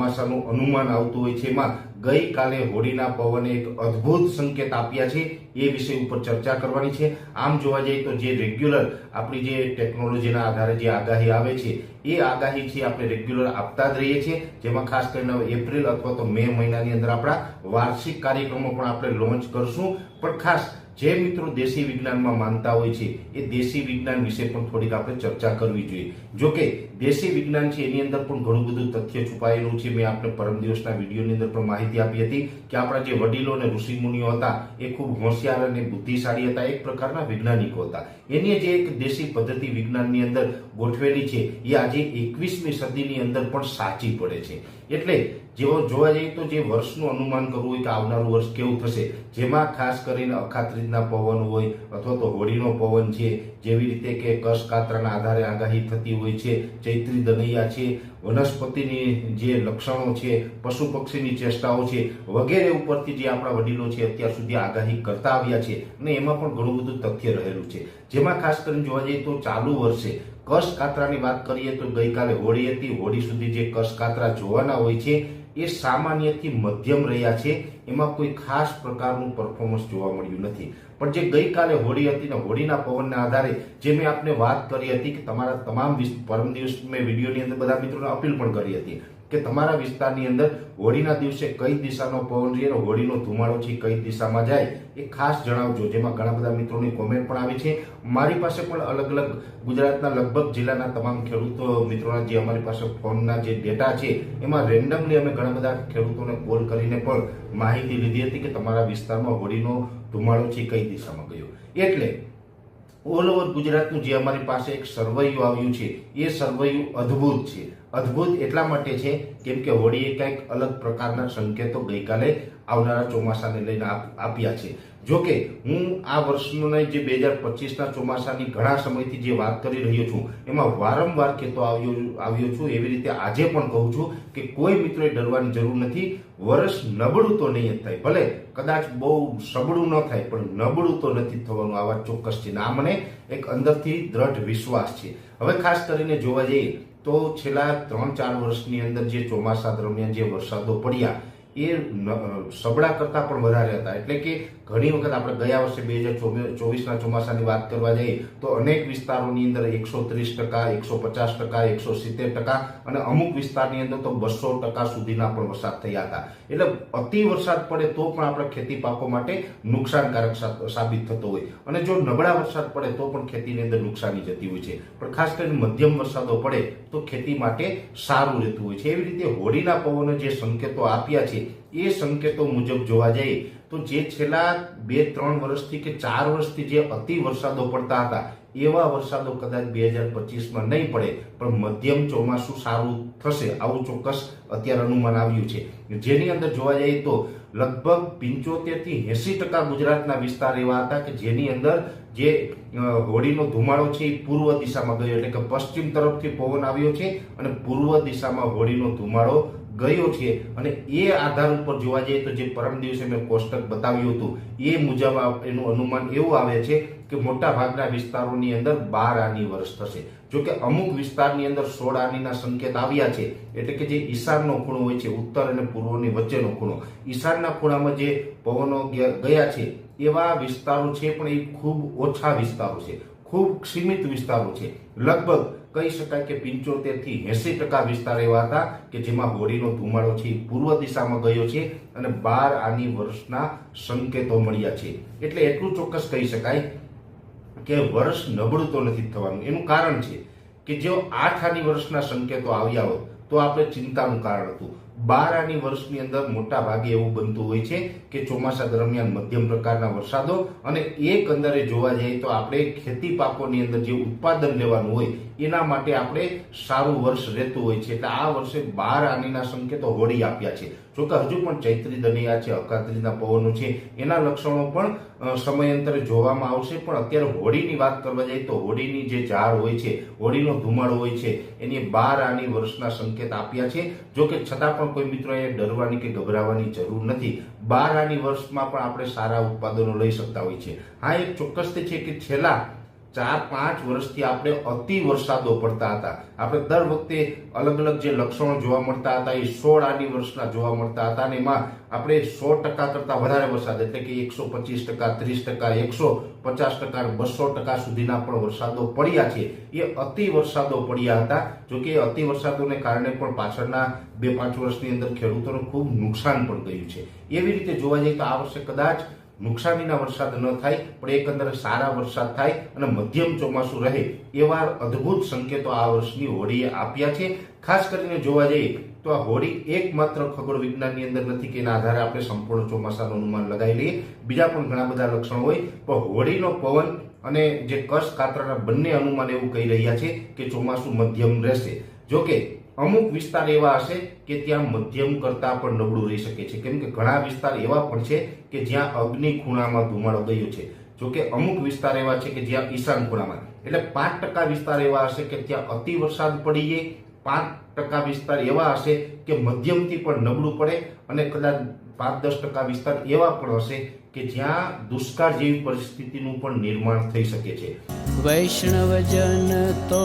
ચોમાસાનું અનુમાન આવતું હોય છે, એમાં ગઈકાલે હોળીના પવને એક અદ્ભુત સંકેત આપ્યા છે, એ વિષય ઉપર ચર્ચા કરવાની છે. આમ જોવા જઈએ તો જે રેગ્યુલર આપણી જે ટેકનોલોજીના આધારે જે આગાહી આવે છે, એ આગાહી છે આપણે રેગ્યુલર આપતા જ રહીએ છીએ. જેમાં ખાસ કરીને એપ્રિલ અથવા તો મે મહિનાની અંદર આપણા વાર્ષિક કાર્યક્રમો પણ આપણે લોન્ચ કરશું. પણ ખાસ જે મિત્રો દેશી વિજ્ઞાનમાં માનતા હોય છે, એ દેશી વિજ્ઞાન વિશે પણ થોડીક આપણે ચર્ચા કરવી જોઈએ. જો કે દેશી વિજ્ઞાન છે, એની અંદર પણ ઘણું બધું તથ્ય છુપાયેલું છે. મેં આપણે પરમ દિવસના વિડીયોની અંદર પણ માહિતી આપી હતી કે આપણા જે વડીલો અને ઋષિમુનિઓ હતા, એ ખૂબ હોશિયાર અને બુદ્ધિશાળી હતા, એક પ્રકારના વૈજ્ઞાનિકો હતા. એની જે એક દેશી પદ્ધતિ વિજ્ઞાનની અંદર ગોઠવેલી છે, એ આજે એકવીસમી સદીની અંદર પણ સાચી પડે છે. એટલે જેવો જોવા જઈએ તો જે વર્ષનું અનુમાન કરવું હોય કે આવનારું વર્ષ કેવું થશે, જેમાં ખાસ કરીને અખાત્રીજના પવન હોય અથવા તો હોળીનો પવન છે, જેવી રીતે કે કશકાત્રાના આધારે આગાહી થતી હોય છે, ચૈત્રી દનૈયા છે, વનસ્પતિની જે લક્ષણો છે, પશુ પક્ષીની ચેષ્ટાઓ છે, વગેરે ઉપરથી જે આપણા વડીલો છે અત્યાર સુધી આગાહી કરતા આવ્યા છે, અને એમાં પણ ઘણું બધું તથ્ય રહેલું છે. જેમાં ખાસ કરીને જોવા જઈએ તો ચાલુ વર્ષે કશકાત્રાની વાત કરીએ તો ગઈકાલે હોળી હતી, હોળી સુધી જે કશ જોવાના હોય છે એ સામાન્યથી મધ્યમ રહ્યા છે. એમાં કોઈ ખાસ પ્રકારનું પરફોર્મન્સ જોવા મળ્યું નથી. પણ જે ગઈકાલે હોળી હતી ને હોળીના પવનના આધારે જે મેં આપને વાત કરી હતી કે તમારા તમામ પરમ દિવસ મેં વિડીયોની અંદર બધા મિત્રોને અપીલ પણ કરી હતી. કે તમારા વિસ્તારની અંદર હોળીના દિવસે કઈ દિશાનો પવન રહે હોળીનો ધુમાડો છે કઈ દિશામાં જાય એ ખાસ જણાવજો. જેમાં ઘણા બધા મિત્રોની કોમેન્ટ પણ આવી છે. મારી પાસે પણ અલગ અલગ ગુજરાતના લગભગ જિલ્લાના તમામ ખેડૂતો મિત્રોના જે અમારી પાસે ફોનના જે ડેટા છે, એમાં રેન્ડમલી અમે ઘણા બધા ખેડૂતોને કોલ કરીને પણ માહિતી લીધી હતી કે તમારા વિસ્તારમાં હોળીનો ધુમાડો છે કઈ દિશામાં ગયો. એટલે ઓલ ઓવર ગુજરાતનું જે અમારી પાસે એક સર્વૈયું આવ્યું છે, એ સર્વૈયું અદ્ભુત છે. અદ્ભુત એટલા માટે છે કેમ કે હોળીએ કંઈક અલગ પ્રકારના સંકેતો ગઈકાલે આવનારા ચોમાસાને લઈને આપ્યા છે. જો કે હું આ વર્ષનો જે બે હજાર પચીસના ચોમાસાની ઘણા સમયથી જે વાત કરી રહ્યો છું, એમાં વારંવાર કહેતો આવ્યો આવ્યો છું, એવી રીતે આજે પણ કહું છું કે કોઈ મિત્રોએ ડરવાની જરૂર નથી. વર્ષ નબળું તો નહીં જ થાય, ભલે કદાચ બહુ સબળું ન થાય, પણ નબળું તો નથી થવાનું આ વાત ચોક્કસ છે ના મને એક અંદરથી દ્રઢ વિશ્વાસ છે. હવે ખાસ કરીને જોવા જઈએ તો છેલ્લા ત્રણ ચાર વર્ષની અંદર જે ચોમાસા દરમિયાન જે વરસાદો પડ્યા એ સબળા કરતા પણ વધારે હતા. એટલે કે ઘણી વખત આપણે ગયા વર્ષે બે હજાર ચોવીસના ચોમાસાની વાત કરવા જઈએ, તો અનેક વિસ્તારોની અંદર એકસો ત્રીસ ટકા, એકસો પચાસ ટકા, એકસો સિત્તેર ટકા અને અમુક વિસ્તારની અંદર તો બસો ટકા સુધીના પણ વરસાદ થયા હતા. એટલે અતિ વરસાદ પડે તો પણ આપણે ખેતી પાકો માટે નુકસાનકારક સાબિત થતો હોય. અને જો નબળા વરસાદ પડે તો પણ ખેતીની અંદર નુકસાની જતી હોય છે. પણ ખાસ કરીને મધ્યમ વરસાદો પડે તો ખેતી માટે સારું રહેતું હોય છે. એવી રીતે હોળીના પવનો જે સંકેતો આપ્યા છે એ સંકેતો મુજબ જોવા જઈએ તો જે છેલ્લા બે, ત્રણ વર્ષથી કે ચાર વર્ષથી જે અતિ વરસાદો પડતા હતા, એવા વરસાદો કદાચ બે હજાર પચીસમાં નહીં પડે, પણ મધ્યમ ચોમાસું સારું થશે, આવું ચોક્કસ અત્યારે અનુમાન આવ્યું છે. જેની અંદર જોવા જઈએ તો લગભગ પંચોતેરથી એસી ટકા ગુજરાતના વિસ્તાર એવા હતા કે જેની અંદર જે હોળીનો ધુમાડો છે એ પૂર્વ દિશામાં ગયો, એટલે કે પશ્ચિમ તરફથી પવન આવ્યો છે અને પૂર્વ દિશામાં હોળીનો ધુમાડો ગયો છે અને એ આધાર ઉપર જોવા જઈએ તો જે પરમ દિવસે મેં કોષ્ટક બતાવ્યું હતું, એ મુજબ એનું અનુમાન એવું આવે છે કે મોટા ભાગના વિસ્તારોની અંદર બાર આની વર્ષ થશે. જો કે અમુક વિસ્તારની અંદર સોળ આનીના સંકેત આવ્યા છે, એટલે કે જે ઈશાનનો ખૂણો હોય છે, ઉત્તર અને પૂર્વની વચ્ચેનો ખૂણો. ઈશાનના ખૂણામાં જે પવનો ગયા છે, એવા વિસ્તારો છે, પણ એ ખૂબ ઓછા વિસ્તારો છે, ખૂબ સીમિત વિસ્તારો છે. લગભગ કહી શકાય કે પિંચોતેરથી એસી ટકા વિસ્તાર એવા હતા કે જેમાં હોળીનો ધુમાડો છે, પૂર્વ દિશામાં ગયો છે અને બાર આની વર્ષના સંકેતો મળ્યા છે. એટલે એટલું ચોક્કસ કહી શકાય કે વર્ષ નબળું તો નથી થવાનું. એનું કારણ છે કે જો આઠ આની વર્ષના સંકેતો આવ્યા હોત તો આપણે ચિંતાનું કારણ હતું. બાર આની વર્ષની અંદર મોટા ભાગે એવું બનતું હોય છે કે ચોમાસા દરમિયાન મધ્યમ પ્રકારના વરસાદો અને એક અંદરે જોવા જઈએ તો આપણે ખેતી પાકોની અંદર જે ઉત્પાદન લેવાનું હોય, એના માટે આપણે સારું વર્ષ રહેતું હોય છે. એટલે આ વર્ષે બાર આનીના સંકેતો હોળી આપ્યા છે. જોકે હજુ પણ ચૈત્રી દનિયા છે, અકાત્રીના પવનો છે, એના લક્ષણો પણ સમયાંતરે જોવામાં આવશે. પણ અત્યારે હોળીની વાત કરવા જઈએ તો હોળીની જે ઝાડ હોય છે, હોળીનો ધુમાડો હોય છે, એની બાર આની વર્ષના સંકેત આપ્યા છે. જો કે છતાં પણ કોઈ મિત્રો એ ડરવાની કે ગભરાવાની જરૂર નથી. બાર આની વર્ષમાં પણ આપણે સારા ઉત્પાદનો લઈ શકતા હોય છે. હા, એક ચોક્કસ છે કે છેલ્લા ચાર પાંચ વર્ષથી આપણે અતિ વરસાદો પડતા હતા. આપણે દર વખતે અલગ અલગ જે લક્ષણો જોવા મળતા હતા, એ સોળ આડી વર્ષના જોવા મળતા હતા અને એમાં આપણે સો ટકા કરતા વધારે વરસાદ, એટલે કે એકસો પચીસ ટકા, ત્રીસ ટકા, એકસો પચાસ ટકા બસો ટકા સુધીના પણ વરસાદો પડ્યા છે. એ અતિ વરસાદો પડ્યા હતા. જો કે અતિ વરસાદોને કારણે પણ પાછળના બે પાંચ વર્ષની અંદર ખેડૂતોને ખૂબ નુકસાન પણ ગયું છે. એવી રીતે જોવા જઈએ તો આ વર્ષે કદાચ નુકસાનીના વરસાદ ન થાય, પણ એકંદરે સારા વરસાદ થાય અને મધ્યમ ચોમાસું રહે એવા અદ્ભુત સંકેતો આ વર્ષની હોળીએ આપ્યા છે. ખાસ કરીને જોવા જઈએ તો આ હોળી એકમાત્ર ખગોળ વિજ્ઞાનની અંદર નથી કે એના આધારે આપણે સંપૂર્ણ ચોમાસાનું અનુમાન લગાવી લઈએ. બીજા પણ ઘણા બધા લક્ષણો હોય, પણ હોળીનો પવન અને જે કશ કાતરાના બંને અનુમાન એવું કહી રહ્યા છે કે ચોમાસું મધ્યમ રહેશે. જો કે અમુક વિસ્તાર એવા હશે કે ત્યાં મધ્યમ કરતા પણ નબળું રહી શકે છે. કેમ કે ઘણા વિસ્તાર એવા પણ છે કે જ્યાં અગ્નિ ખૂણામાં ધુમાડો ગયો છે. જો કે અમુક વિસ્તાર એવા છે કે જ્યાં ઈશાન ખૂણામાં. એટલે પાંચ ટકા વિસ્તાર એવા હશે કે ત્યાં અતિ વરસાદ પડી જાય પાંચ ટકા વિસ્તાર એવા હશે કે મધ્યમથી પણ નબળું પડે અને કદાચ પાંચ દસ ટકા વિસ્તાર એવા પણ હશે કે જ્યાં દુષ્કાળ જેવી પરિસ્થિતિનું પણ નિર્માણ થઈ શકે છે. વૈષ્ણવજન તો